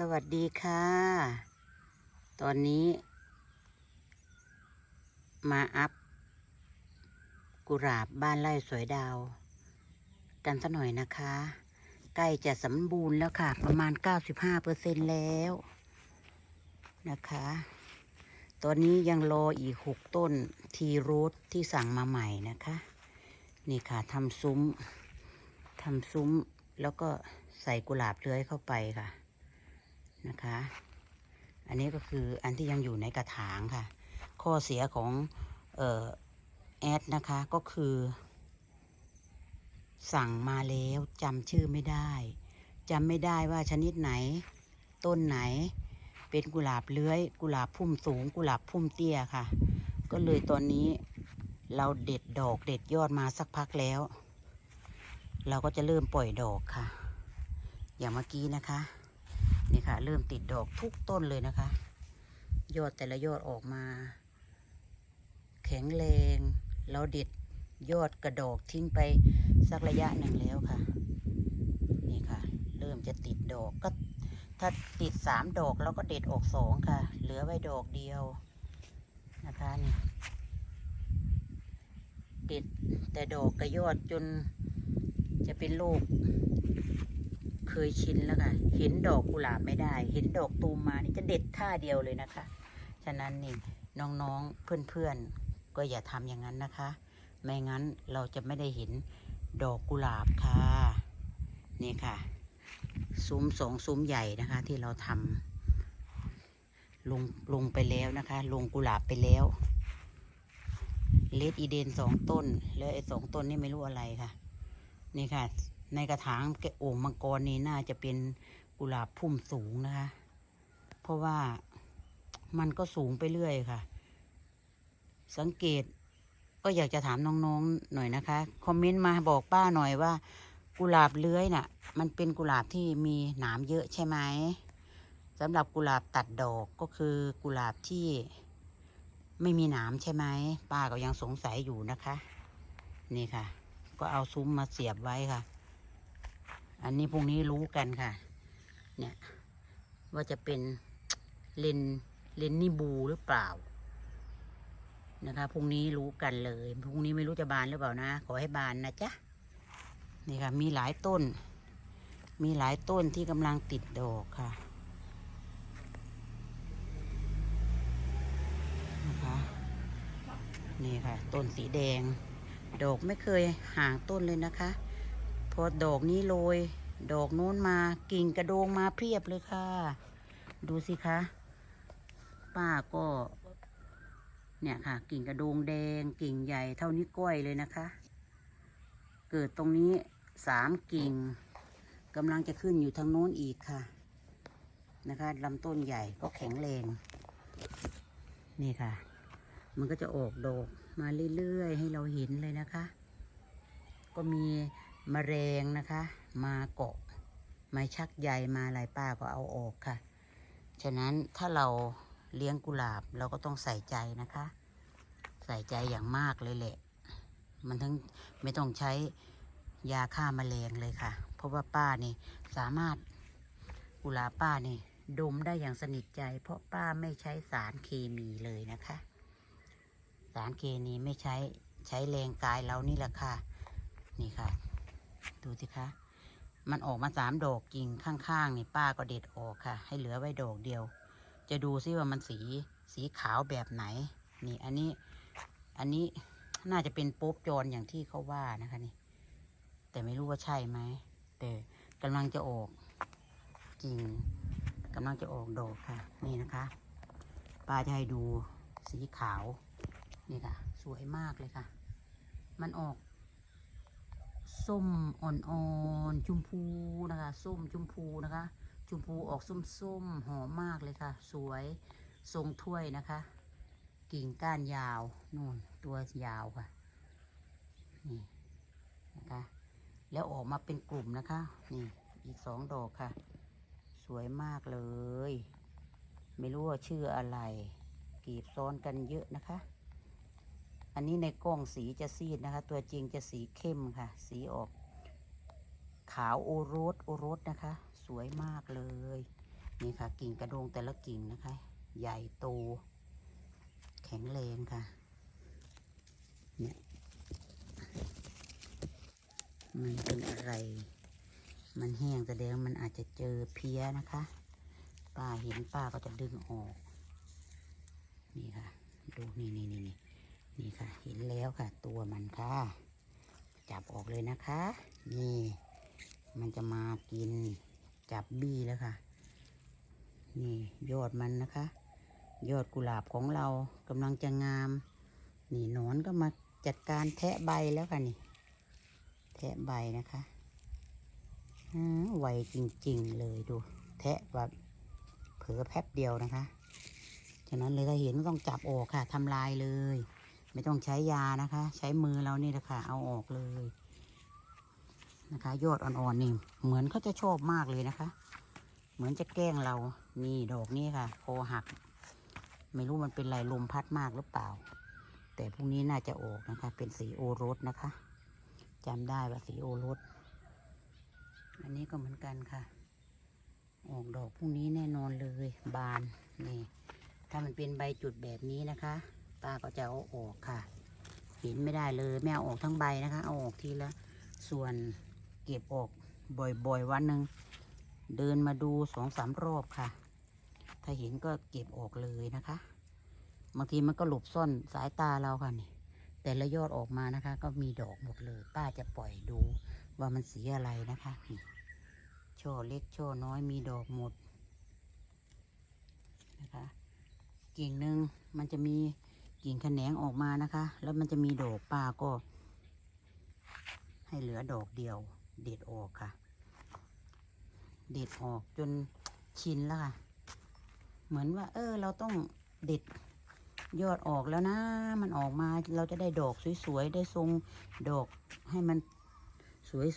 สวัสดีค่ะ ตอนนี้ มาอัพ กุหลาบบ้านไร่สวยดาว กันสักหน่อยนะคะ ใกล้จะสมบูรณ์แล้วค่ะ ประมาณ 95%แล้วนะคะ ตอนนี้ยังรออีก 6 ต้นทีรูทที่สั่งมาใหม่นะคะ นี่ค่ะทำซุ้มทำซุ้มแล้วก็ใส่กุหลาบเลื้อยเข้าไปค่ะ นะคะ อันนี้ก็คืออันที่ยังอยู่ในกระถางค่ะ ข้อเสียของเอ่อแอดนะคะก็คือ สั่งมาแล้วจำชื่อไม่ได้จำไม่ได้ว่าชนิดไหน ต้นไหน เป็นกุหลาบเลื้อย กุหลาบพุ่มสูง กุหลาบพุ่มเตี้ยค่ะ ก็เลยตอนนี้เราเด็ดดอกเด็ดยอดมาสักพักแล้ว เราก็จะเริ่มปล่อยดอกค่ะ อย่างเมื่อกี้นะคะ นี่ค่ะ เริ่มติดดอกทุกต้นเลยนะคะ ยอดแต่ละยอดออกมา แข็งแรงเราเด็ดยอดกระดอกทิ้งไปสักระยะหนึ่งแล้วค่ะ นี่ค่ะ เริ่มจะติดดอกก็ถ้าติดสามดอกเราก็เด็ดออกสองค่ะ เหลือไว้ดอกเดียวนะคะนี่เด็ดแต่ดอกกับยอดจนจะเป็นโรค เคยชินแล้วค่ะ เห็นดอกกุหลาบไม่ได้ เห็นดอกตูมมานี่จะเด็ดท่าเดียวเลยนะคะ ฉะนั้นนี่น้องๆเพื่อนๆ ก็อย่าทำอย่างนั้นนะคะ ไม่งั้นเราจะไม่ได้เห็นดอกกุหลาบค่ะ นี่ค่ะ ซุ้มสองซุ้มใหญ่นะคะ ที่เราทำลงลงไปแล้วนะคะ ลงกุหลาบไปแล้วเลดอีเดนสองต้น แล้วไอ้สองต้นนี่ไม่รู้อะไรค่ะ นี่ค่ะ ในกระถางแกโอ่งมังกรนี่น่าจะเป็นกุหลาบพุ่มสูงนะคะ เพราะว่ามันก็สูงไปเรื่อยค่ะ สังเกตก็อยากจะถามน้องๆหน่อยนะคะ คอมเมนต์มาบอกป้าหน่อยว่า กุหลาบเลื้อยน่ะ มันเป็นกุหลาบที่มีหนามเยอะใช่ไหมสำหรับกุหลาบตัดดอกก็คือกุหลาบที่ไม่มีหนามใช่ไหมป้าก็ยังสงสัยอยู่นะคะ นี่ค่ะ ก็เอาซุ้มมาเสียบไว้ค่ะ อันนี้พรุ่งนี้รู้กันค่ะ เนี่ยว่าจะเป็นเลนเลนนี่บูหรือเปล่า นะคะพรุ่งนี้รู้กันเลยพรุ่งนี้ไม่รู้จะบานหรือเปล่านะ ขอให้บานนะจ๊ะนี่ค่ะ มีหลายต้น มีหลายต้นที่กำลังติดดอกค่ะนะคะนี่ค่ะ ต้นสีแดง ดอกไม่เคยห่างต้นเลยนะคะ พอดอกนี้โรย ดอกโน้นมากิ่งกระโดงมาเพียบเลยค่ะ ดูสิคะ ป้าก็ เนี่ยค่ะ กิ่งกระโดงแดง กิ่งใหญ่เท่านี้ก้อยเลยนะคะ เกิดตรงนี้สามกิ่งกำลังจะขึ้นอยู่ทางโน้นอีกค่ะ นะคะลำต้นใหญ่ก็แข็งแรง นี่ค่ะ มันก็จะออกดอกมาเรื่อยๆ ให้เราเห็นเลยนะคะ ก็มี มแมลงนะคะ มาเกาะไม้ชักใยมาลายป้าก็เอาออกค่ะ ฉะนั้นถ้าเราเลี้ยงกุหลาบเราก็ต้องใส่ใจนะคะ ใส่ใจอย่างมากเลยแหละ มันทั้งไม่ต้องใช้ยาฆ่ามาแมลงเลยค่ะ เพราะว่าป้านี่สามารถกุหลาบป้านี่ดมได้อย่างสนิทใจ เพราะป้าไม่ใช้สารเคมีเลยนะคะ สารเคมีไม่ใช้ใช้แรงกายเรานี่แหละค่ะ นี่ค่ะ ดูสิคะ มันออกมาสามดอกกิ่งข้างๆนี่ป้าก็เด็ดออกค่ะ ให้เหลือไว้ดอกเดียว จะดูซิว่ามันสีสีขาวแบบไหน นี่อันนี้ อันนี้น่าจะเป็นโป๊บจรอย่างที่เขาว่านะคะนี่ แต่ไม่รู้ว่าใช่ไหม แต่กำลังจะออกกิ่งกำลังจะออกดอกค่ะ นี่นะคะป้าจะให้ดูสีขาว นี่ค่ะ สวยมากเลยค่ะ มันออก ส้มอ่อนๆชมพูนะคะส้มชมพูนะคะชมพูออกส้มๆหอมมากเลยค่ะ สวยทรงถ้วยนะคะ กิ่งก้านยาวนู่นตัวยาวค่ะนี่นะคะแล้วออกมาเป็นกลุ่มนะคะนี่อีกสองดอกค่ะ สวยมากเลย ไม่รู้ว่าชื่ออะไร กีบซ้อนกันเยอะนะคะ อันนี้ในกล้องสีจะซีดนะคะ ตัวจริงจะสีเข้มค่ะ สีออก ขาวโอรสโอรสนะคะ สวยมากเลย นี่ค่ะ กิ่งกระโดงแต่ละกิ่งนะคะ ใหญ่โต แข็งแรงค่ะเนี่ยมันเป็นอะไร มันแห้งแสดงว่ามันอาจจะเจอเพี้ยนะคะ ป้าเห็นป้าก็จะดึงออก นี่ค่ะ ดูนี่นี่นี่นี่ นี่ค่ะ เห็นแล้วค่ะ ตัวมันค่ะ จับออกเลยนะคะ นี่ มันจะมากินจับบี้แล้วค่ะ นี่ยอดมันนะคะ ยอดกุหลาบของเรากำลังจะงาม นี่หนอนก็มาจัดการแทะใบแล้วค่ะนี่ แทะใบนะคะอ่าไวจริงๆเลยดู แทะแบบเผลอแป๊บเดียวนะคะ ฉะนั้นเลยถ้าเห็นก็ต้องจับออกค่ะทำลายเลย ไม่ต้องใช้ยานะคะ ใช้มือเรานี่แหละค่ะ เอาออกเลยนะคะ ยอดอ่อนๆนี่ เหมือนเขาจะชอบมากเลยนะคะ เหมือนจะแกล้งเรา นี่ดอกนี้ค่ะคหัก ไม่รู้มันเป็นไรลมพัดมากหรือเปล่า แต่พรุ่งนี้น่าจะออกนะคะ เป็นสีโอรสนะคะจำได้ว่าสีโอรส อันนี้ก็เหมือนกันค่ะ ออกดอกพรุ่งนี้แน่นอนเลย บานนี่ถ้ามันเป็นใบจุดแบบนี้นะคะ ป้าก็จะเอาออกค่ะ เห็นไม่ได้เลยไม่เอาออกทั้งใบนะคะ เอาออกทีละส่วนเก็บออกบ่อยๆวันหนึ่งเดินมาดูสองสามรอบค่ะ ถ้าเห็นก็เก็บออกเลยนะคะบางทีมันก็หลบซ่อนสายตาเราค่ะนี่แต่ละยอดออกมานะคะ ก็มีดอกหมดเลย ป้าจะปล่อยดูว่ามันสีอะไรนะคะนี่ช่อเล็กช่อน้อยมีดอกหมดนะคะกิ่งหนึ่งมันจะมี กิ่งแขนงออกมานะคะ แล้วมันจะมีดอกป้าก็ ให้เหลือดอกเดียว เด็ดออกค่ะ เด็ดออกจนชินแล้วค่ะ เหมือนว่า เออ เราต้องเด็ดยอดออกแล้วนะ มันออกมาเราจะได้ดอกสวยๆ ได้ทรงดอกให้มัน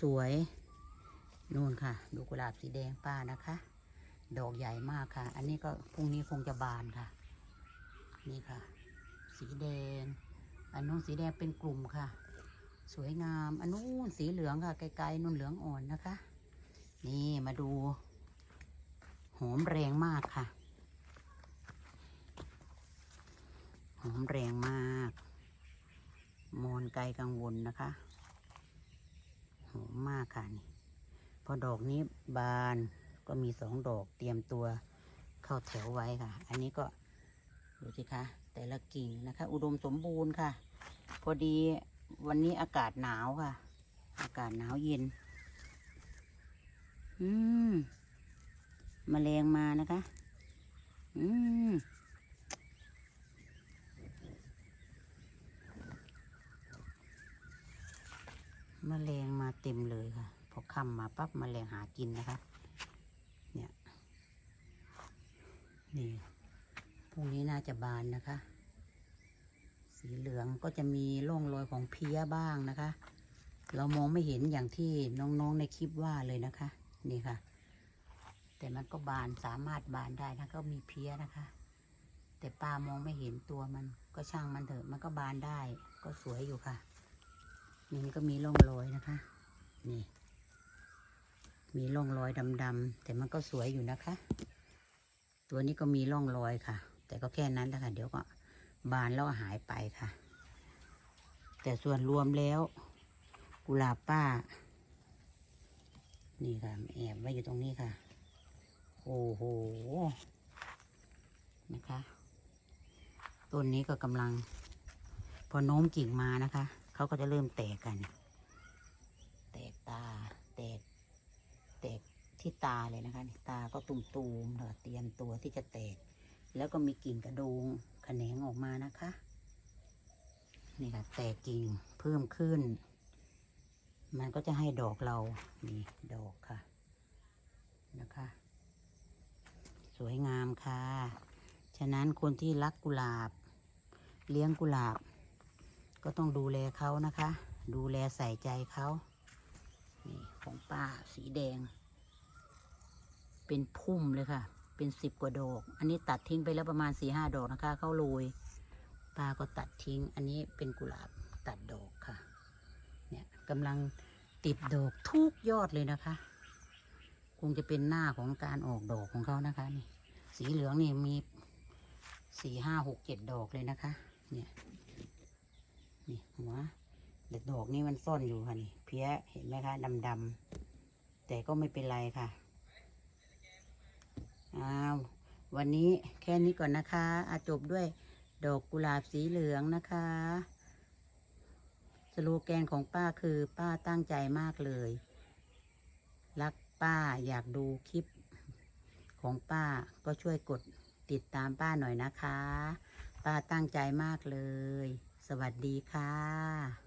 สวยๆนู่นค่ะ ดูกุหลาบสีแดงป้านะคะ ดอกใหญ่มากค่ะ อันนี้ก็พรุ่งนี้คงจะบานค่ะ นี่ค่ะ สีแดง อันนู้นสีแดงเป็นกลุ่มค่ะ สวยงาม อันนู้นสีเหลืองค่ะ ไกลๆนู่นเหลืองอ่อนนะคะ นี่มาดู หอมแรงมากค่ะ หอมแรงมาก มอนไกลกังวลนะคะ หอมมากค่ะนี่พอดอกนี้บานก็มีสองดอกเตรียมตัวเข้าแถวไว้ค่ะ อันนี้ก็ดูสิคะ แต่ละกิ่งนะคะ อุดมสมบูรณ์ค่ะ พอดีวันนี้อากาศหนาวค่ะ อากาศหนาวเย็น อืมแมลงมานะคะ อืมแมลงมาเต็มเลยค่ะ พอค่ำมาปั๊บแมลงหากินนะคะ เนี่ย นี่ พรุ่งนี้น่าจะบานนะคะ สีเหลืองก็จะมีร่องรอยของเพี้ยบ้างนะคะ เรามองไม่เห็นอย่างที่น้องๆในคลิปว่าเลยนะคะ นี่ค่ะ แต่มันก็บานสามารถบานได้นะก็มีเพี้ยนะคะ แต่ป้ามองไม่เห็นตัวมันก็ช่างมันเถอะมันก็บานได้ ก็สวยอยู่ค่ะนี่มันก็มีร่องรอยนะคะ นี่ มีร่องรอยดำๆแต่มันก็สวยอยู่นะคะ ตัวนี้ก็มีร่องรอยค่ะ แต่ก็แค่นั้นแหละค่ะ เดี๋ยวก็บานแล้วก็หายไปค่ะ แต่ส่วนรวมแล้ว กุหลาบป้า นี่ค่ะแอบไว้อยู่ตรงนี้ค่ะ โอ้โห นะคะ ต้นนี้ก็กำลัง พอโน้มกิ่งมานะคะ เขาก็จะเริ่มแตกกัน แตกตา แตก แตกที่ตาเลยนะคะ ตาก็ตุ่มๆเตรียมตัวที่จะแตก แล้วก็มีกิ่งกระโดงแขนงออกมานะคะ นี่ค่ะแตกกิ่งเพิ่มขึ้น มันก็จะให้ดอกเรานี่ดอกค่ะนะคะ สวยงามค่ะ ฉะนั้นคนที่รักกุหลาบ เลี้ยงกุหลาบ ก็ต้องดูแลเขานะคะ ดูแลใส่ใจเขานี่ของป้าสีแดง เป็นพุ่มเลยค่ะ เป็นสิบกว่าดอก อันนี้ตัดทิ้งไปแล้วประมาณสี่ห้าดอกนะคะ เข้าโรยป้าก็ตัดทิ้ง อันนี้เป็นกุหลาบตัดดอกค่ะ เนี่ยกำลังติดดอกทุกยอดเลยนะคะกุงจะเป็นหน้าของการออกดอกของเขานะคะนี่ สีเหลืองนี่มีสี่ห้าหกเจ็ดดอกเลยนะคะ เนี่ย นี่หัวแต่ดอกนี่มันซ่อนอยู่ค่ะนี่ เพี้ยเห็นไหมคะดำๆแต่ก็ไม่เป็นไรค่ะ อ้าววันนี้แค่นี้ก่อนนะคะอาจบด้วยดอกกุหลาบสีเหลืองนะคะ สโลแกนของป้าคือป้าตั้งใจมากเลย รักป้าอยากดูคลิปของป้าก็ช่วยกดติดตามป้าหน่อยนะคะ ป้าตั้งใจมากเลย สวัสดีค่ะ